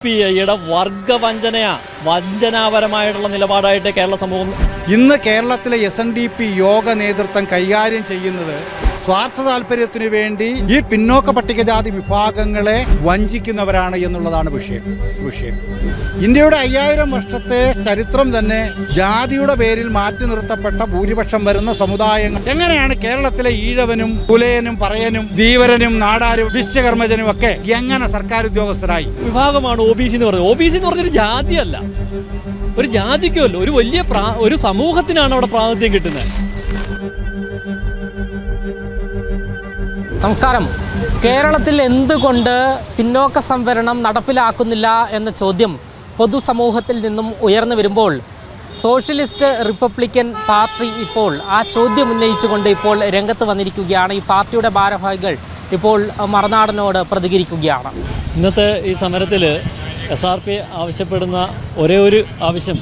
P ഐയുടെ വർഗവഞ്ചനയാ വഞ്ചനാപരമായിട്ടുള്ള നിലപാടായിട്ട് കേരള സമൂഹം ഇന്ന് കേരളത്തിലെ എസ് യോഗ നേതൃത്വം കൈകാര്യം ചെയ്യുന്നത് സ്വാർത്ഥ താല്പര്യത്തിനു വേണ്ടി ഈ പിന്നോക്ക പട്ടികജാതി വിഭാഗങ്ങളെ വഞ്ചിക്കുന്നവരാണ് എന്നുള്ളതാണ് വിഷയം. വിഷയം. ഇന്ത്യയുടെ അയ്യായിരം വർഷത്തെ ചരിത്രം തന്നെ ജാതിയുടെ പേരിൽ മാറ്റി നിർത്തപ്പെട്ട ഭൂരിപക്ഷം വരുന്ന സമുദായങ്ങൾ എങ്ങനെയാണ് കേരളത്തിലെ ഈഴവനും പുലയനും പറയനും ധീവരനും നാടാരും വിശ്വകർമ്മജനും ഒക്കെ എങ്ങനെ സർക്കാർ ഉദ്യോഗസ്ഥരായി? വിഭാഗമാണ് ഒ ബി സി എന്ന് പറഞ്ഞത് ഒ ബി സി എന്ന് പറഞ്ഞൊരു ജാതിയല്ല. ഒരു ജാതിക്കുമല്ലോ ഒരു വലിയ ഒരു സമൂഹത്തിനാണ് അവിടെ പ്രാതിനിധ്യം കിട്ടുന്നത്. നമസ്കാരം. കേരളത്തിൽ എന്തുകൊണ്ട് പിന്നോക്ക സംവരണം നടപ്പിലാക്കുന്നില്ല എന്ന ചോദ്യം പൊതുസമൂഹത്തിൽ നിന്നും ഉയർന്നു വരുമ്പോൾ സോഷ്യലിസ്റ്റ് റിപ്പബ്ലിക്കൻ പാർട്ടി ഇപ്പോൾ ആ ചോദ്യം ഉന്നയിച്ചുകൊണ്ട് ഇപ്പോൾ രംഗത്ത് വന്നിരിക്കുകയാണ്. ഈ പാർട്ടിയുടെ ഭാരവാഹികൾ ഇപ്പോൾ മറുനാടനോട് പ്രതികരിക്കുകയാണ്. ഇന്നത്തെ ഈ സമരത്തിൽ എസ് ആർ പി ആവശ്യപ്പെടുന്ന ഒരേ ഒരു ആവശ്യം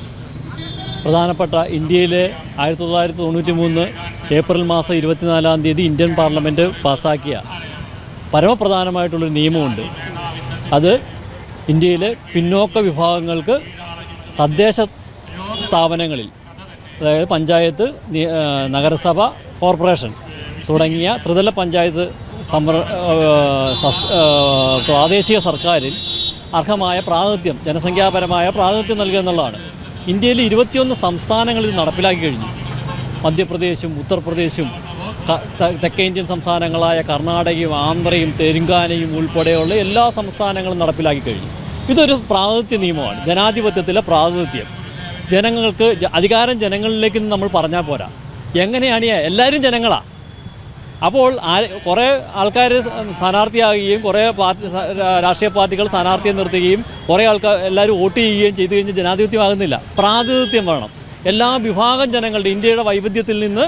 പ്രധാനപ്പെട്ട ഇന്ത്യയിലെ ആയിരത്തി തൊള്ളായിരത്തി തൊണ്ണൂറ്റി മൂന്ന് ഏപ്രിൽ മാസം ഇരുപത്തിനാലാം തീയതി ഇന്ത്യൻ പാർലമെന്റ് പാസ്സാക്കിയ പരമപ്രധാനമായിട്ടുള്ളൊരു നിയമമുണ്ട്. അത് ഇന്ത്യയിലെ പിന്നോക്ക വിഭാഗങ്ങൾക്ക് തദ്ദേശ സ്ഥാപനങ്ങളിൽ അതായത് പഞ്ചായത്ത് നഗരസഭ കോർപ്പറേഷൻ തുടങ്ങിയ ത്രിതല പഞ്ചായത്ത് സംവർ പ്രാദേശിക സർക്കാരിൽ അർഹമായ പ്രാതിനിധ്യം ജനസംഖ്യാപരമായ പ്രാതിനിധ്യം നൽകുക എന്നുള്ളതാണ്. ഇന്ത്യയിൽ ഇരുപത്തിയൊന്ന് സംസ്ഥാനങ്ങളിൽ നടപ്പിലാക്കി കഴിഞ്ഞു. മധ്യപ്രദേശും ഉത്തർപ്രദേശും തെക്കേ ഇന്ത്യൻ സംസ്ഥാനങ്ങളായ കർണാടകയും ആന്ധ്രയും തെലുങ്കാനയും ഉൾപ്പെടെയുള്ള എല്ലാ സംസ്ഥാനങ്ങളും നടപ്പിലാക്കി കഴിഞ്ഞു. ഇതൊരു പ്രാതിനിധ്യ നിയമമാണ് ജനാധിപത്യത്തിലെ പ്രാതിനിധ്യം. ജനങ്ങൾക്ക് അധികാരം ജനങ്ങളിലേക്ക് നമ്മൾ പറഞ്ഞാൽ പോരാ. എങ്ങനെയാണ് എല്ലാവരും ജനങ്ങളാ. അപ്പോൾ കുറേ ആൾക്കാർ സ്ഥാനാർത്ഥിയാകുകയും കുറേ പാർട്ടി രാഷ്ട്രീയ പാർട്ടികൾ സ്ഥാനാർത്ഥിയെ നിർത്തുകയും കുറേ ആൾക്കാർ എല്ലാവരും വോട്ട് ചെയ്യുകയും ചെയ്തു കഴിഞ്ഞ് ജനാധിപത്യമാകുന്നില്ല. പ്രാതിനിധ്യം വേണം. എല്ലാ വിഭാഗം ജനങ്ങളുടെ ഇന്ത്യയുടെ വൈവിധ്യത്തിൽ നിന്ന്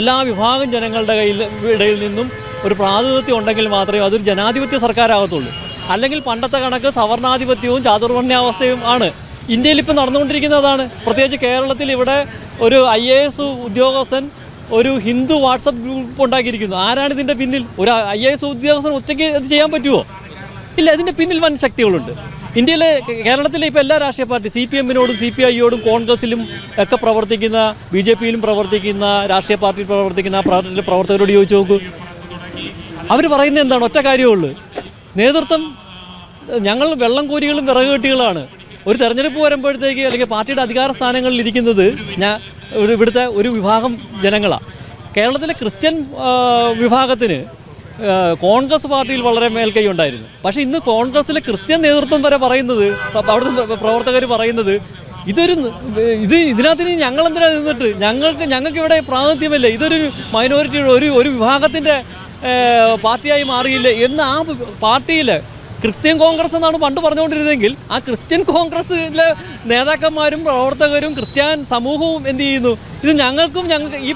എല്ലാ വിഭാഗം ജനങ്ങളുടെ കയ്യിൽ ഇടയിൽ നിന്നും ഒരു പ്രാതിനിധ്യം ഉണ്ടെങ്കിൽ മാത്രമേ അതൊരു ജനാധിപത്യ സർക്കാരാകത്തുള്ളൂ. അല്ലെങ്കിൽ പണ്ടത്തെ കണക്ക് സവർണാധിപത്യവും ചാതുർവർണാവസ്ഥയും ആണ്. ഇന്ത്യയിൽ ഇപ്പം നടന്നുകൊണ്ടിരിക്കുന്നതാണ് പ്രത്യേകിച്ച് കേരളത്തിൽ ഇവിടെ ഒരു ഐ ഉദ്യോഗസ്ഥൻ ഒരു ഹിന്ദു വാട്സപ്പ് ഗ്രൂപ്പ് ഉണ്ടാക്കിയിരിക്കുന്നു. ആരാണ് ഇതിന്റെ പിന്നിൽ? ഒരു ഐ എ എസ് ഉദ്യോഗസ്ഥൻ ഒറ്റയ്ക്ക് ഇത് ചെയ്യാൻ പറ്റുമോ ഇല്ല ഇതിന്റെ പിന്നിൽ വൻ ശക്തികളുണ്ട്. ഇന്ത്യയിലെ കേരളത്തിലെ ഇപ്പോൾ എല്ലാ രാഷ്ട്രീയ പാർട്ടി സി പി എമ്മിനോടും സി പി ഐയോടും കോൺഗ്രസിലും ഒക്കെ പ്രവർത്തിക്കുന്ന ബി ജെ പിയിലും പ്രവർത്തിക്കുന്ന രാഷ്ട്രീയ പാർട്ടിയിൽ പ്രവർത്തിക്കുന്ന പ്രവർത്തകരോട് ചോദിച്ചു നോക്കൂ. അവർ പറയുന്നത് എന്താണ്? ഒറ്റ കാര്യമുള്ളൂ നേതൃത്വം ഞങ്ങൾ വെള്ളം കോരികളും വിറക് കെട്ടികളാണ്. ഒരു തെരഞ്ഞെടുപ്പ് വരുമ്പോഴത്തേക്ക് അല്ലെങ്കിൽ പാർട്ടിയുടെ അധികാര സ്ഥാനങ്ങളിൽ ഇരിക്കുന്നത് ഞാൻ ഒരു ഇവിടുത്തെ ഒരു വിഭാഗം ജനങ്ങളാണ് കേരളത്തിലെ ക്രിസ്ത്യൻ വിഭാഗത്തിന് കോൺഗ്രസ് പാർട്ടിയിൽ വളരെ മേൽക്കൈ ഉണ്ടായിരുന്നു. പക്ഷേ ഇന്ന് കോൺഗ്രസിലെ ക്രിസ്ത്യൻ നേതൃത്വം വരെ പറയുന്നത് അവിടുത്തെ പ്രവർത്തകർ പറയുന്നത് ഇതൊരു ഇത് ഇതിനകത്ത് ഞങ്ങൾ എന്തിനാ നിന്നിട്ട്? ഞങ്ങൾക്ക് ഞങ്ങൾക്ക് ഇവിടെ പ്രാതിനിധ്യമല്ല? ഇതൊരു മൈനോറിറ്റിയുടെ ഒരു ഒരു വിഭാഗത്തിന്റെ പാർട്ടിയായി മാറിയില്ല? എന്ന് ആ പാർട്ടിയിൽ ക്രിസ്ത്യൻ കോൺഗ്രസ് എന്നാണ് പണ്ട് പറഞ്ഞുകൊണ്ടിരുന്നതെങ്കിൽ ആ ക്രിസ്ത്യൻ കോൺഗ്രസ്സിലെ നേതാക്കന്മാരും പ്രവർത്തകരും ക്രിസ്ത്യൻ സമൂഹവും എന്ത് ചെയ്യുന്നു? ഇത് ഞങ്ങൾക്കും ഞങ്ങൾക്ക് ഈ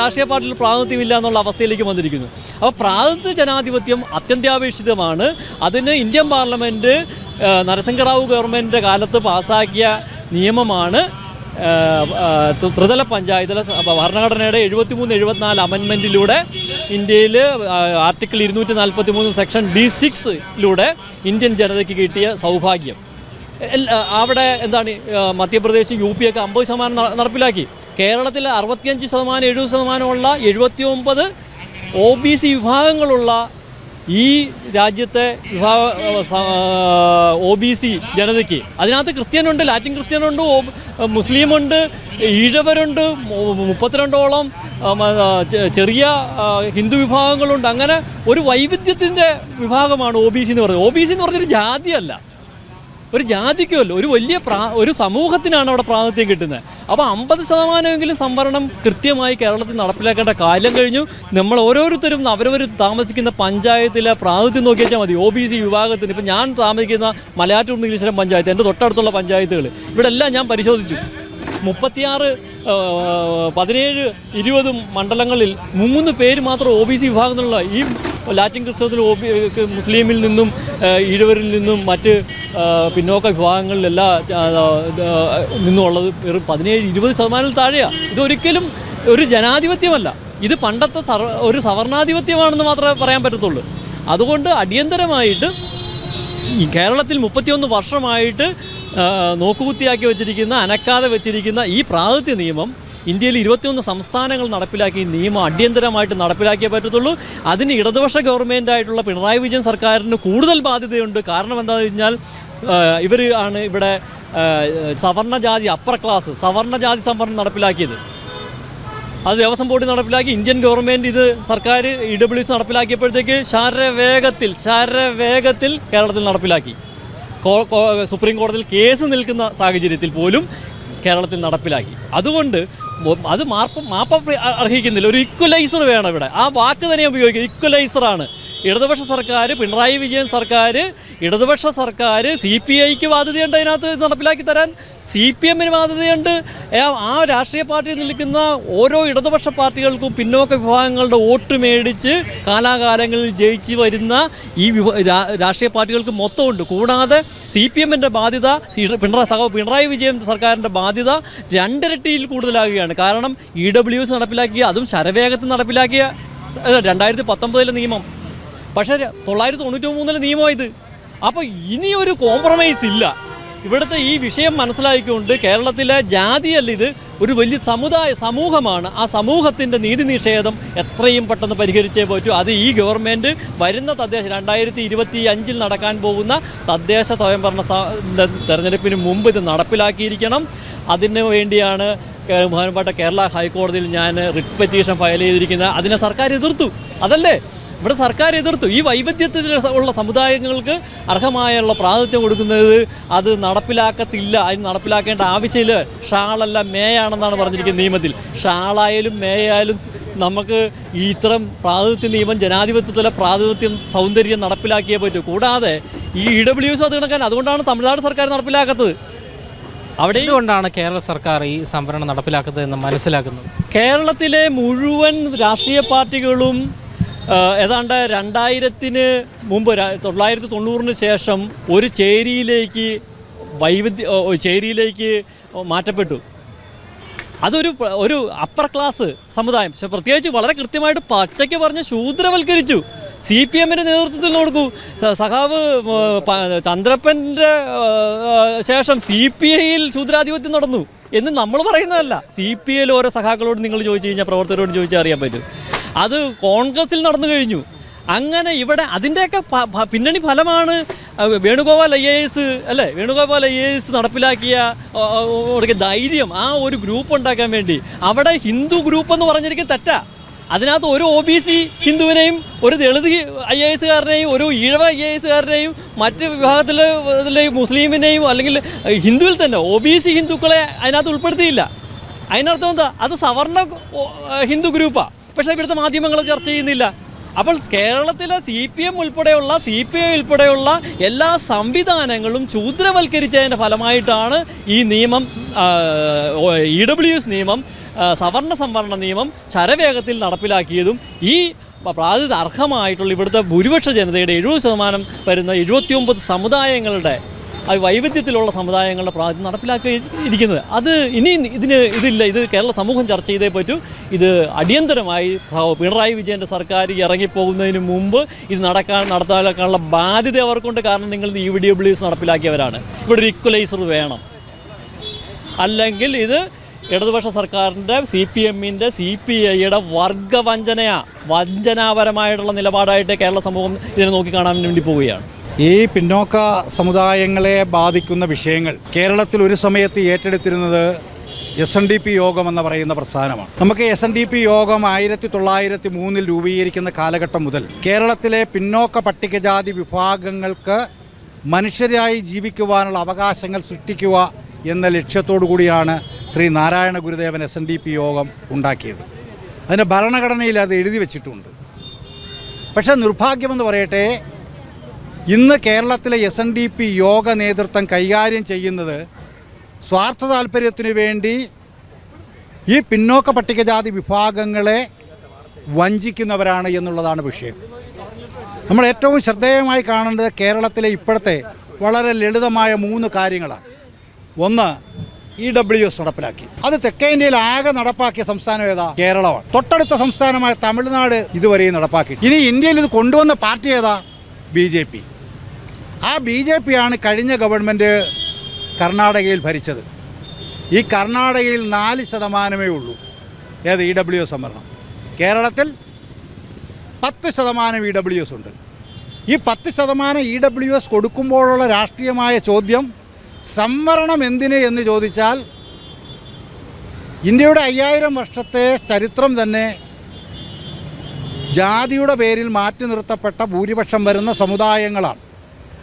രാഷ്ട്രീയ പാർട്ടിയിൽ പ്രാതിനിധ്യമില്ല എന്നുള്ള അവസ്ഥയിലേക്ക് വന്നിരിക്കുന്നു. അപ്പോൾ പ്രാതിനിധ്യ ജനാധിപത്യം അത്യന്താപേക്ഷിതമാണ്. അതിന് ഇന്ത്യൻ പാർലമെന്റ് നരസിംഹറാവു ഗവൺമെന്റിന്റെ കാലത്ത് പാസ്സാക്കിയ നിയമമാണ് ത്രിതല പഞ്ചായത്തിലെ ഭരണഘടനയുടെ എഴുപത്തിമൂന്ന് എഴുപത്തിനാല് അമെൻമെന്റിലൂടെ ഇന്ത്യയിൽ ആർട്ടിക്കിൾ ഇരുന്നൂറ്റി നാൽപ്പത്തി മൂന്ന് സെക്ഷൻ ഡി സിക്സിലൂടെ ഇന്ത്യൻ ജനതയ്ക്ക് കിട്ടിയ സൗഭാഗ്യം. അവിടെ എന്താണ് മധ്യപ്രദേശും യു പി ഒക്കെ അമ്പത് ശതമാനം നടപ്പിലാക്കി. കേരളത്തിൽ അറുപത്തിയഞ്ച് ശതമാനം എഴുപത് ശതമാനമുള്ള എഴുപത്തി ഒമ്പത് ഒ ബി സി വിഭാഗങ്ങളുള്ള ഈ രാജ്യത്തെ വിഭാഗ ഒ ബി സി ജനതയ്ക്ക്. അതിനകത്ത് ക്രിസ്ത്യനുണ്ട് ലാറ്റിൻ ക്രിസ്ത്യനുണ്ട് മുസ്ലിമുണ്ട് ഈഴവരുണ്ട് മുപ്പത്തിരണ്ടോളം ചെറിയ ഹിന്ദു വിഭാഗങ്ങളുണ്ട്. അങ്ങനെ ഒരു വൈവിധ്യത്തിന്റെ വിഭാഗമാണ് ഒ ബി സി എന്ന് പറയുന്നത്. ഒ ബി സി എന്ന് പറഞ്ഞൊരു ജാതിയല്ല. ഒരു ജാതിക്കുമല്ലോ ഒരു വലിയ പ്രാ ഒരു സമൂഹത്തിനാണ് അവിടെ പ്രാതിനിധ്യം കിട്ടുന്നത്. അപ്പോൾ അമ്പത് ശതമാനമെങ്കിലും സംവരണം കൃത്യമായി കേരളത്തിൽ നടപ്പിലാക്കേണ്ട കാലം കഴിഞ്ഞു. നമ്മൾ ഓരോരുത്തരും അവരവർ താമസിക്കുന്ന പഞ്ചായത്തിലെ പ്രാതിനിധ്യം നോക്കി വെച്ചാൽ മതി. ഒ ബി സി വിഭാഗത്തിന് ഇപ്പം ഞാൻ താമസിക്കുന്ന മലയാറ്റൂർ നീലീശ്വരം പഞ്ചായത്ത് എന്റെ തൊട്ടടുത്തുള്ള പഞ്ചായത്തുകൾ ഇവിടെ എല്ലാം ഞാൻ പരിശോധിച്ചു. മുപ്പത്തിയാറ് പതിനേഴ് ഇരുപത് മണ്ഡലങ്ങളിൽ മൂന്ന് പേര് മാത്രം ഒ ബി സി വിഭാഗത്തിലുള്ള ഈ ലാറ്റിൻ ക്രിസ്തവത്തിൽ മുസ്ലിമിൽ നിന്നും ഈഴവരിൽ നിന്നും മറ്റ് പിന്നോക്ക വിഭാഗങ്ങളിലെല്ലാം നിന്നുള്ളത് വെറും പതിനേഴ് ഇരുപത് ശതമാനത്തിൽ താഴെയാണ് ഇതൊരിക്കലും ഒരു ജനാധിപത്യമല്ല. ഇത് പണ്ടത്തെ സർ ഒരു സവർണാധിപത്യമാണെന്ന് മാത്രമേ പറയാൻ പറ്റത്തുള്ളൂ. അതുകൊണ്ട് അടിയന്തരമായിട്ട് കേരളത്തിൽ മുപ്പത്തിയൊന്ന് വർഷമായിട്ട് നോക്കുകുത്തിയാക്കി വെച്ചിരിക്കുന്ന അനക്കാതെ വെച്ചിരിക്കുന്ന ഈ പ്രാതിഥ്യ നിയമം ഇന്ത്യയിൽ ഇരുപത്തിയൊന്ന് സംസ്ഥാനങ്ങൾ നടപ്പിലാക്കി നിയമം അടിയന്തരമായിട്ട് നടപ്പിലാക്കിയേ പറ്റത്തുള്ളൂ. അതിന് ഇടതുപക്ഷ ഗവൺമെന്റായിട്ടുള്ള പിണറായി വിജയൻ സർക്കാരിന് കൂടുതൽ ബാധ്യതയുണ്ട്. കാരണം എന്താണെന്ന് കഴിഞ്ഞാൽ ഇവർ ആണ് ഇവിടെ സവർണ ജാതി അപ്പർ ക്ലാസ് സവർണ ജാതി സംവരണം നടപ്പിലാക്കിയത്. അത് ദേവസ്വം ബോർഡ് നടപ്പിലാക്കി ഇന്ത്യൻ ഗവൺമെന്റ് ഇത് സർക്കാർ ഇ ഡബ്ല്യു എസ് നടപ്പിലാക്കിയപ്പോഴത്തേക്ക് ശരവേഗത്തിൽ ശരവേഗത്തിൽ കേരളത്തിൽ നടപ്പിലാക്കി. സുപ്രീം കോടതിയിൽ കേസ് നിൽക്കുന്ന സാഹചര്യത്തിൽ പോലും കേരളത്തിൽ നടപ്പിലാക്കി. അതുകൊണ്ട് അത് മാപ്പ് മാപ്പ അർഹിക്കുന്നില്ല. ഒരു ഇക്വലൈസർ വേണം ഇവിടെ. ആ വാക്ക് തന്നെ ഉപയോഗിക്കുക ഇക്വലൈസറാണ് ഇടതുപക്ഷ സർക്കാർ പിണറായി വിജയൻ സർക്കാർ ഇടതുപക്ഷ സർക്കാർ സി പി ഐക്ക് ബാധ്യതയുണ്ട് അതിനകത്ത് നടപ്പിലാക്കി തരാൻ. സി പി എമ്മിന് ബാധ്യതയുണ്ട്. ആ രാഷ്ട്രീയ പാർട്ടിയിൽ നിൽക്കുന്ന ഓരോ ഇടതുപക്ഷ പാർട്ടികൾക്കും പിന്നോക്ക വിഭാഗങ്ങളുടെ വോട്ട് മേടിച്ച് കാലാകാലങ്ങളിൽ ജയിച്ച് വരുന്ന ഈ രാഷ്ട്രീയ പാർട്ടികൾക്ക് മൊത്തമുണ്ട്. കൂടാതെ സി പി എമ്മിന്റെ ബാധ്യത പിണറായി സഹോ പിണറായി വിജയൻ സർക്കാരിന്റെ ബാധ്യത രണ്ടിരട്ടിയിൽ കൂടുതലാകുകയാണ്. കാരണം ഇ ഡബ്ല്യു എസ് നടപ്പിലാക്കിയ അതും ശരവേഗത്തിൽ നടപ്പിലാക്കിയ രണ്ടായിരത്തി പത്തൊമ്പതിലെ നിയമം. പക്ഷേ തൊള്ളായിരത്തി തൊണ്ണൂറ്റി മൂന്നിലെ നിയമം ഇത് അപ്പോൾ ഇനിയൊരു കോംപ്രമൈസ് ഇല്ല. ഇവിടുത്തെ ഈ വിഷയം മനസ്സിലാക്കിക്കൊണ്ട് കേരളത്തിലെ ജാതിയല്ല ഇത് ഒരു വലിയ സമുദായ സമൂഹമാണ്. ആ സമൂഹത്തിന്റെ നീതി നിഷേധം എത്രയും പെട്ടെന്ന് പരിഹരിച്ചേ പറ്റൂ. അത് ഈ ഗവൺമെന്റ് വരുന്ന തദ്ദേശ രണ്ടായിരത്തി ഇരുപത്തി അഞ്ചിൽ നടക്കാൻ പോകുന്ന തദ്ദേശ സ്വയംഭരണ തെരഞ്ഞെടുപ്പിന് മുമ്പ് ഇത് നടപ്പിലാക്കിയിരിക്കണം. അതിന് വേണ്ടിയാണ് ബഹുമാനപ്പെട്ട കേരള ഹൈക്കോടതിയിൽ ഞാൻ റിട്ട് പെറ്റീഷൻ ഫയൽ ചെയ്തിരിക്കുന്നത്. അതിനെ സർക്കാർ എതിർത്തു. അതല്ലേ? ഇവിടെ സർക്കാർ എതിർത്തു. ഈ വൈവിധ്യത്തിൽ ഉള്ള സമുദായങ്ങൾക്ക് അർഹമായുള്ള പ്രാതിനിധ്യം കൊടുക്കുന്നത് അത് നടപ്പിലാക്കത്തില്ല. അതിന് നടപ്പിലാക്കേണ്ട ആവശ്യമില്ല. ഷാളല്ല മേയാണെന്നാണ് പറഞ്ഞിരിക്കുന്നത് നിയമത്തിൽ. ഷാളായാലും മേയായാലും നമുക്ക് ഈ ഇത്തരം പ്രാതിനിധ്യ നിയമം ജനാധിപത്യത്തിലെ പ്രാതിനിധ്യം സൗന്ദര്യം നടപ്പിലാക്കിയേ പറ്റൂ. കൂടാതെ ഈ ഇ ഡബ്ല്യു എസ് അത് കണക്കാൻ അതുകൊണ്ടാണ് തമിഴ്നാട് സർക്കാർ നടപ്പിലാക്കാത്തത്. അവിടെ കൊണ്ടാണ് കേരള സർക്കാർ ഈ സംവരണം നടപ്പിലാക്കുന്നത് എന്ന് മനസ്സിലാക്കുന്നത്? കേരളത്തിലെ മുഴുവൻ രാഷ്ട്രീയ പാർട്ടികളും ഏതാണ്ട് രണ്ടായിരത്തിന് മുമ്പ് തൊള്ളായിരത്തി തൊണ്ണൂറിന് ശേഷം ഒരു ചേരിയിലേക്ക് വൈവിധ്യ ചേരിയിലേക്ക് മാറ്റപ്പെട്ടു. അതൊരു ഒരു അപ്പർ ക്ലാസ് സമുദായം. പ്രത്യേകിച്ച് വളരെ കൃത്യമായിട്ട് പച്ചയ്ക്ക് പറഞ്ഞ് ശൂദ്രവൽക്കരിച്ചു. സി പി എമ്മിന്റെ നേതൃത്വത്തിൽ കൊടുക്കൂ സഖാവ് ചന്ദ്രപ്പന്റെ ശേഷം സി പി ഐയിൽ ശൂദ്രാധിപത്യം നടന്നു. എന്ന് നമ്മൾ പറയുന്നതല്ല. സി പി ഐയിൽ ഓരോ സഖാക്കളോട് നിങ്ങൾ ചോദിച്ചു കഴിഞ്ഞാൽ പ്രവർത്തകരോട് ചോദിച്ചാൽ അറിയാൻ പറ്റും. അത് കോൺഗ്രസിൽ നടന്നു കഴിഞ്ഞു. അങ്ങനെ ഇവിടെ അതിന്റെയൊക്കെ പിന്നണി ഫലമാണ് വേണുഗോപാൽ ഐ എ എസ് അല്ലേ? വേണുഗോപാൽ ഐ എ എസ് നടപ്പിലാക്കിയ ധൈര്യം ആ ഒരു ഗ്രൂപ്പ് ഉണ്ടാക്കാൻ വേണ്ടി. അവിടെ ഹിന്ദു ഗ്രൂപ്പ് എന്ന് പറഞ്ഞിരിക്കും തെറ്റാ. അതിനകത്ത് ഒരു ഒ ബി സി ഹിന്ദുവിനെയും ഒരു ദളിത് ഐ എ എസുകാരനെയും ഒരു ഈഴവ ഐ എ എസുകാരനെയും മറ്റ് വിഭാഗത്തിലെ മുസ്ലിമിനെയും അല്ലെങ്കിൽ ഹിന്ദുവിൽ തന്നെ ഒ ബി സി ഹിന്ദുക്കളെ അതിനകത്ത് ഉൾപ്പെടുത്തിയില്ല. അതിനർത്ഥം എന്താ? അത് സവർണ ഹിന്ദു ഗ്രൂപ്പാണ് പക്ഷേ ഇവിടുത്തെ മാധ്യമങ്ങൾ ചർച്ച ചെയ്യുന്നില്ല. അപ്പോൾ കേരളത്തിലെ സി പി എം ഉൾപ്പെടെയുള്ള സി പി ഐ ഉൾപ്പെടെയുള്ള എല്ലാ സംവിധാനങ്ങളും ചൂദ്രവൽക്കരിച്ചതിന്റെ ഫലമായിട്ടാണ് ഈ നിയമം ഇ ഡബ്ല്യു എസ് നിയമം സവർണ സംവരണ നിയമം ശരവേഗത്തിൽ നടപ്പിലാക്കിയതും ഈ പ്രാതിഥ അർഹമായിട്ടുള്ള ഇവിടുത്തെ ഭൂരിപക്ഷ ജനതയുടെ എഴുപത് ശതമാനം വരുന്ന എഴുപത്തിയൊമ്പത് സമുദായങ്ങളുടെ വൈവിധ്യത്തിലുള്ള സമുദായങ്ങളുടെ പ്രാതിനിധ്യം നടപ്പിലാക്കി ഇരിക്കുന്നത് അത് ഇനി ഇതിന് ഇതില്ല. ഇത് കേരള സമൂഹം ചർച്ച ചെയ്തേ പറ്റൂ. ഇത് അടിയന്തരമായി പിണറായി വിജയന്റെ സർക്കാർ ഇറങ്ങിപ്പോകുന്നതിന് മുമ്പ് ഇത് നടക്കാൻ നടത്താനുള്ള ബാധ്യത അവർക്കുണ്ട്. കാരണം നിങ്ങൾ ഈ വീഡിയോ ഡബ്ല്യൂസ് നടപ്പിലാക്കിയവരാണ്. ഇവിടെ ഒരു ഇക്വലൈസർ വേണം. അല്ലെങ്കിൽ ഇത് ഇടതുപക്ഷ സർക്കാരിന്റെ സി പി എമ്മിന്റെ സി പി ഐയുടെ വർഗവഞ്ചനയാ. വഞ്ചനാപരമായിട്ടുള്ള നിലപാടായിട്ട് കേരള സമൂഹം ഇതിനെ നോക്കിക്കാണാൻ വേണ്ടി പോവുകയാണ്. ഈ പിന്നോക്ക സമുദായങ്ങളെ ബാധിക്കുന്ന വിഷയങ്ങൾ കേരളത്തിൽ ഒരു സമയത്ത് ഏറ്റെടുത്തിരുന്നത് S N D P Yogam എന്ന് പറയുന്ന പ്രസ്ഥാനമാണ്. നമുക്ക് എസ് എൻ ഡി പി യോഗം ആയിരത്തി തൊള്ളായിരത്തി മൂന്നിൽ രൂപീകരിക്കുന്ന കാലഘട്ടം മുതൽ കേരളത്തിലെ പിന്നോക്ക പട്ടികജാതി വിഭാഗങ്ങൾക്ക് മനുഷ്യരായി ജീവിക്കുവാനുള്ള അവകാശങ്ങൾ സൃഷ്ടിക്കുക എന്ന ലക്ഷ്യത്തോടു കൂടിയാണ് ശ്രീ നാരായണ ഗുരുദേവൻ S N D P Yogam ഉണ്ടാക്കിയത്. അതിന്റെ ഭരണഘടനയിൽ അത് എഴുതി വച്ചിട്ടുണ്ട്. പക്ഷേ നിർഭാഗ്യമെന്ന് പറയട്ടെ ഇന്ന് കേരളത്തിലെ എസ് എൻ ഡി പി യോഗ നേതൃത്വം കൈകാര്യം ചെയ്യുന്നത് സ്വാർത്ഥ താല്പര്യത്തിനു വേണ്ടി ഈ പിന്നോക്ക പട്ടികജാതി വിഭാഗങ്ങളെ വഞ്ചിക്കുന്നവരാണ് എന്നുള്ളതാണ് വിഷയം. നമ്മൾ ഏറ്റവും ശ്രദ്ധേയമായി കാണേണ്ടത് കേരളത്തിലെ ഇപ്പോഴത്തെ വളരെ ലളിതമായ മൂന്ന് കാര്യങ്ങളാണ്. ഒന്ന് ഇ ഡബ്ല്യു എസ് നടപ്പിലാക്കി. അത് തെക്കേ ഇന്ത്യയിൽ ആകെ നടപ്പാക്കിയ സംസ്ഥാനം ഏതാ? കേരളമാണ്. തൊട്ടടുത്ത സംസ്ഥാനമായ തമിഴ്നാട് ഇതുവരെയും നടപ്പാക്കി ഇനി ഇന്ത്യയിൽ ഇത് കൊണ്ടുവന്ന പാർട്ടി ഏതാ? B J P. ആ ബി ജെ പിയാണ് കഴിഞ്ഞ ഗവൺമെന്റ് കർണാടകയിൽ ഭരിച്ചത്. ഈ കർണാടകയിൽ നാല് ശതമാനമേ ഉള്ളൂ. ഏത് ഇ ഡബ്ല്യു എസ് സംവരണം. കേരളത്തിൽ പത്ത് ശതമാനം ഇ ഡബ്ല്യു എസ് ഉണ്ട്. ഈ പത്ത് ശതമാനം ഇ ഡബ്ല്യു എസ് കൊടുക്കുമ്പോഴുള്ള രാഷ്ട്രീയമായ ചോദ്യം സംവരണം എന്തിന് എന്ന് ചോദിച്ചാൽ ഇന്ത്യയുടെ അയ്യായിരം വർഷത്തെ ചരിത്രം തന്നെ ജാതിയുടെ പേരിൽ മാറ്റി നിർത്തപ്പെട്ട ഭൂരിപക്ഷം വരുന്ന സമുദായങ്ങളാണ്.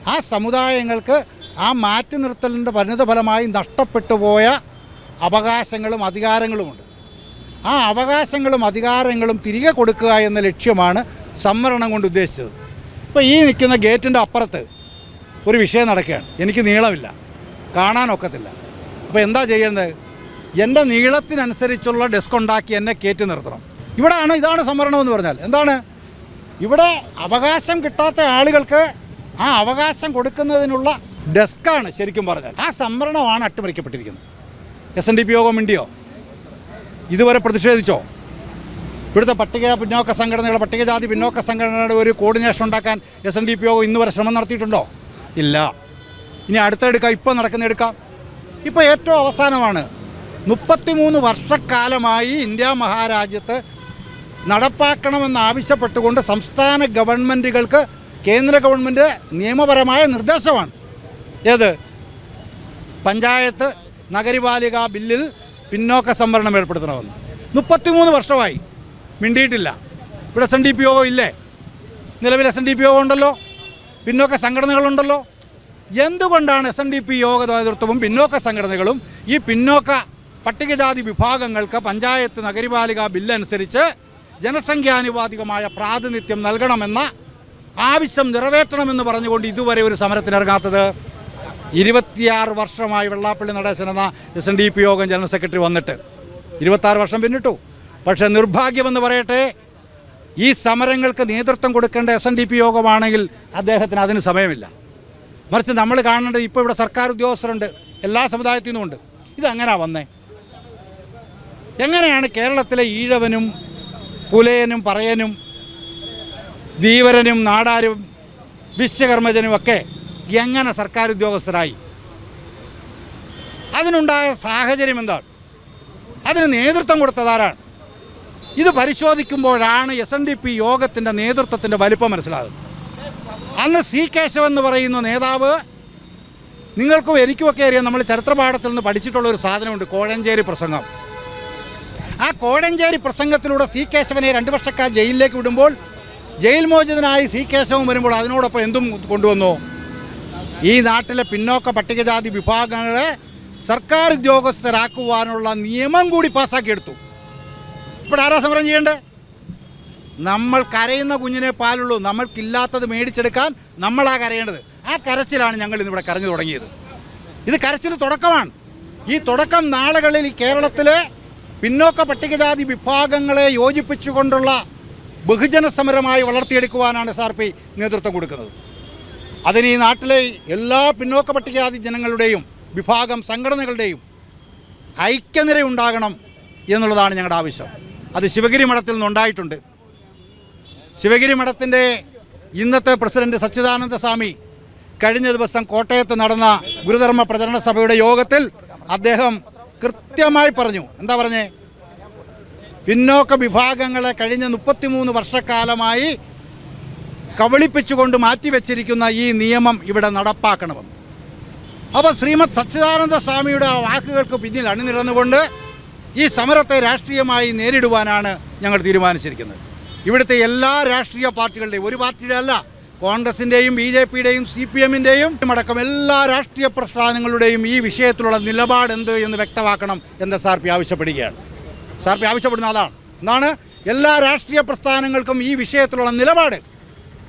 ആ സമുദായങ്ങൾക്ക് ആ മാറ്റി നിർത്തലിന്റെ പരിണിത ഫലമായി നഷ്ടപ്പെട്ടു പോയ അവകാശങ്ങളും അധികാരങ്ങളുമുണ്ട്. ആ അവകാശങ്ങളും അധികാരങ്ങളും തിരികെ കൊടുക്കുക എന്ന ലക്ഷ്യമാണ് സംവരണം കൊണ്ട് ഉദ്ദേശിച്ചത്. ഇപ്പോൾ ഈ നിൽക്കുന്ന ഗേറ്റിന്റെ അപ്പുറത്ത് ഒരു വിഷയം നടക്കുകയാണ്. എനിക്ക് നീളമില്ല. കാണാനൊക്കത്തില്ല. അപ്പോൾ എന്താ ചെയ്യേണ്ടത്? എന്റെ നീളത്തിനനുസരിച്ചുള്ള ഡെസ്ക് ഉണ്ടാക്കി എന്നെ കയറ്റി നിർത്തണം. ഇവിടെയാണ് ഇതാണ് സംവരണം എന്ന് പറഞ്ഞാൽ. എന്താണ്? ഇവിടെ അവകാശം കിട്ടാത്ത ആളുകൾക്ക് ആ അവകാശം കൊടുക്കുന്നതിനുള്ള ഡെസ്ക്കാണ് ശരിക്കും പറഞ്ഞാൽ. ആ സംവരണമാണ് അട്ടിമറിക്കപ്പെട്ടിരിക്കുന്നത്. S N D P Yogam ഇന്ത്യയോ ഇതുവരെ പ്രതിഷേധിച്ചോ? ഇവിടുത്തെ പട്ടിക പിന്നോക്ക സംഘടനകളുടെ പട്ടികജാതി പിന്നോക്ക സംഘടനയുടെ ഒരു കോർഡിനേഷൻ ഉണ്ടാക്കാൻ എസ് എൻ ഡി പി യോഗം ഇന്ന് വരെ ശ്രമം നടത്തിയിട്ടുണ്ടോ? ഇല്ല. ഇനി അടുത്തെടുക്കാം ഇപ്പോൾ നടക്കുന്ന എടുക്കാം. ഇപ്പോൾ ഏറ്റവും അവസാനമാണ്. മുപ്പത്തിമൂന്ന് വർഷക്കാലമായി ഇന്ത്യ മഹാരാജ്യത്ത് നടപ്പാക്കണമെന്ന് ആവശ്യപ്പെട്ടുകൊണ്ട് സംസ്ഥാന ഗവൺമെന്റുകൾക്ക് കേന്ദ്ര ഗവൺമെന്റ് നിയമപരമായ നിർദ്ദേശമാണ്. ഏത്? പഞ്ചായത്ത് നഗരപാലിക ബില്ലിൽ പിന്നോക്ക സംവരണം ഏർപ്പെടുത്തണമെന്ന്. മുപ്പത്തിമൂന്ന് വർഷമായി മിണ്ടിയിട്ടില്ല. ഇവിടെ എസ് എൻ ഡി പി ഒ ഇല്ലേ? നിലവിൽ എസ് എൻ ഡി പി ഒ ഉണ്ടല്ലോ. പിന്നോക്ക സംഘടനകളുണ്ടല്ലോ. എന്തുകൊണ്ടാണ് എസ് എൻ ഡി പി യോഗ നേതൃത്വവും പിന്നോക്ക സംഘടനകളും ഈ പിന്നോക്ക പട്ടികജാതി വിഭാഗങ്ങൾക്ക് പഞ്ചായത്ത് നഗരപാലിക ബില്ലനുസരിച്ച് ജനസംഖ്യാനുപാതികമായ പ്രാതിനിധ്യം നൽകണമെന്ന ആവശ്യം നിറവേറ്റണമെന്ന് പറഞ്ഞുകൊണ്ട് ഇതുവരെ ഒരു സമരത്തിനിറങ്ങാത്തത് ഇരുപത്തിയാറ് വർഷമായി വെള്ളാപ്പള്ളി നടേശൻ എന്ന S N D P Yogam general secretary വന്നിട്ട് ഇരുപത്താറ് വർഷം പിന്നിട്ടു. പക്ഷേ നിർഭാഗ്യമെന്ന് പറയട്ടെ ഈ സമരങ്ങൾക്ക് നേതൃത്വം കൊടുക്കേണ്ട എസ് എൻ ഡി പി യോഗമാണെങ്കിൽ അദ്ദേഹത്തിന് അതിന് സമയമില്ല. മറിച്ച് നമ്മൾ കാണേണ്ടത് ഇപ്പോൾ ഇവിടെ സർക്കാർ ഉദ്യോഗസ്ഥരുണ്ട് എല്ലാ സമുദായത്തിൽ നിന്നുമുണ്ട് ഇതെങ്ങനെയാണ് വന്നേ? എങ്ങനെയാണ് കേരളത്തിലെ ഈഴവനും പുലയനും പറയനും ധീവരനും നാടാരും വിശ്വകർമ്മജനും ഒക്കെ എങ്ങനെ സർക്കാർ ഉദ്യോഗസ്ഥരായി? അതിനുണ്ടായ സാഹചര്യം എന്താണ്? അതിന് നേതൃത്വം കൊടുത്തതാരാണ് ഇത് പരിശോധിക്കുമ്പോഴാണ് എസ് എൻ ഡി പി യോഗത്തിന്റെ നേതൃത്വത്തിന്റെ വലിപ്പം മനസ്സിലാകുന്നത്. അന്ന് സി കേശവൻ എന്ന് പറയുന്ന നേതാവ് നിങ്ങൾക്കും എനിക്കുമൊക്കെ അറിയാം നമ്മൾ ചരിത്രപാഠത്തിൽ നിന്ന് പഠിച്ചിട്ടുള്ള ഒരു സാധനമുണ്ട് കോഴഞ്ചേരി പ്രസംഗം. ആ കോഴഞ്ചേരി പ്രസംഗത്തിലൂടെ സി കേശവനെ രണ്ട് വർഷക്കാർ ജയിലിലേക്ക് വിടുമ്പോൾ ജയിൽ മോചിതനായി സി കേശവൻ വരുമ്പോൾ അതിനോടൊപ്പം എന്തും കൊണ്ടുവന്നു? ഈ നാട്ടിലെ പിന്നോക്ക പട്ടികജാതി വിഭാഗങ്ങളെ സർക്കാർ ഉദ്യോഗസ്ഥരാക്കുവാനുള്ള നിയമം കൂടി പാസ്സാക്കിയെടുത്തു ഇപ്പോൾ ആരാ സമരം ചെയ്യേണ്ടത്? നമ്മൾ കരയുന്ന കുഞ്ഞിനെ പാലുള്ളൂ. നമ്മൾക്കില്ലാത്തത് മേടിച്ചെടുക്കാൻ നമ്മളാ കരയേണ്ടത്. ആ കരച്ചിലാണ് ഞങ്ങൾ ഇന്നിവിടെ കരഞ്ഞു തുടങ്ങിയത്. ഇത് കരച്ചിൽ തുടക്കമാണ്. ഈ തുടക്കം നാളുകളിൽ കേരളത്തിലെ പിന്നോക്ക പട്ടികജാതി വിഭാഗങ്ങളെ യോജിപ്പിച്ചുകൊണ്ടുള്ള ബഹുജന സമരമായി വളർത്തിയെടുക്കുവാനാണ് എസ് ആർ പി നേതൃത്വം കൊടുക്കുന്നത്. അതിന് ഈ നാട്ടിലെ എല്ലാ പിന്നോക്ക പട്ടികജാതി ജനങ്ങളുടെയും വിഭാഗം സംഘടനകളുടെയും ഐക്യനിര ഉണ്ടാകണം എന്നുള്ളതാണ് ഞങ്ങളുടെ ആവശ്യം. അത് ശിവഗിരി മഠത്തിൽ നിന്നുണ്ടായിട്ടുണ്ട്. ശിവഗിരി മഠത്തിന്റെ ഇന്നത്തെ പ്രസിഡന്റ് സച്ചിദാനന്ദ സ്വാമി കഴിഞ്ഞ ദിവസം കോട്ടയത്ത് നടന്ന ഗുരുധർമ്മ പ്രചരണ സഭയുടെ യോഗത്തിൽ അദ്ദേഹം കൃത്യമായി പറഞ്ഞു. എന്താ പറഞ്ഞേ? പിന്നോക്ക വിഭാഗങ്ങളെ കഴിഞ്ഞ മുപ്പത്തിമൂന്ന് വർഷക്കാലമായി കബളിപ്പിച്ചുകൊണ്ട് മാറ്റിവെച്ചിരിക്കുന്ന ഈ നിയമം ഇവിടെ നടപ്പാക്കണമെന്ന്. അപ്പോൾ ശ്രീമത് സച്ചിദാനന്ദ സ്വാമിയുടെ ആ വാക്കുകൾക്ക് പിന്നിൽ അണിനിരന്നുകൊണ്ട് ഈ സമരത്തെ രാഷ്ട്രീയമായി നേരിടുവാനാണ് ഞങ്ങൾ തീരുമാനിച്ചിരിക്കുന്നത്. ഇവിടുത്തെ എല്ലാ രാഷ്ട്രീയ പാർട്ടികളുടെയും ഒരു പാർട്ടിയുടെ അല്ല കോൺഗ്രസിന്റെയും ബി ജെ പിയുടെയും സി പി എമ്മിന്റെയും അടക്കം എല്ലാ രാഷ്ട്രീയ പ്രസ്ഥാനങ്ങളുടെയും ഈ വിഷയത്തിലുള്ള നിലപാട് എന്ത് എന്ന് വ്യക്തമാക്കണം എന്ന് സാർ പി ആവശ്യപ്പെടുകയാണ്. സാർ ആവശ്യപ്പെടുന്ന അതാണ് എന്നാണ് എല്ലാ രാഷ്ട്രീയ പ്രസ്ഥാനങ്ങൾക്കും ഈ വിഷയത്തിലുള്ള നിലപാട്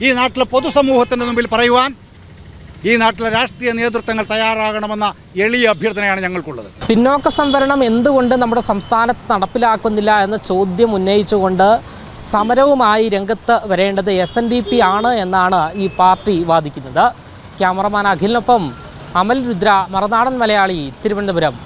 ഈ നാട്ടിലെ പൊതുസമൂഹത്തിന്റെ മുമ്പിൽ പറയുവാൻ ഈ നാട്ടിലെ രാഷ്ട്രീയ നേതൃത്വങ്ങൾ തയ്യാറാകണമെന്ന എളിയ അഭ്യർത്ഥനയാണ് ഞങ്ങൾക്കുള്ളത്. പിന്നോക്ക സംവരണം എന്തുകൊണ്ട് നമ്മുടെ സംസ്ഥാനത്ത് നടപ്പിലാക്കുന്നില്ല എന്ന ചോദ്യം ഉന്നയിച്ചുകൊണ്ട് സമരവുമായി രംഗത്ത് വരേണ്ടത് എസ് എൻ ഡി പി ആണ് എന്നാണ് ഈ പാർട്ടി വാദിക്കുന്നത്. ക്യാമറമാൻ അഖിലിനൊപ്പം അമൽ രുദ്ര മറുനാടൻ മലയാളി തിരുവനന്തപുരം.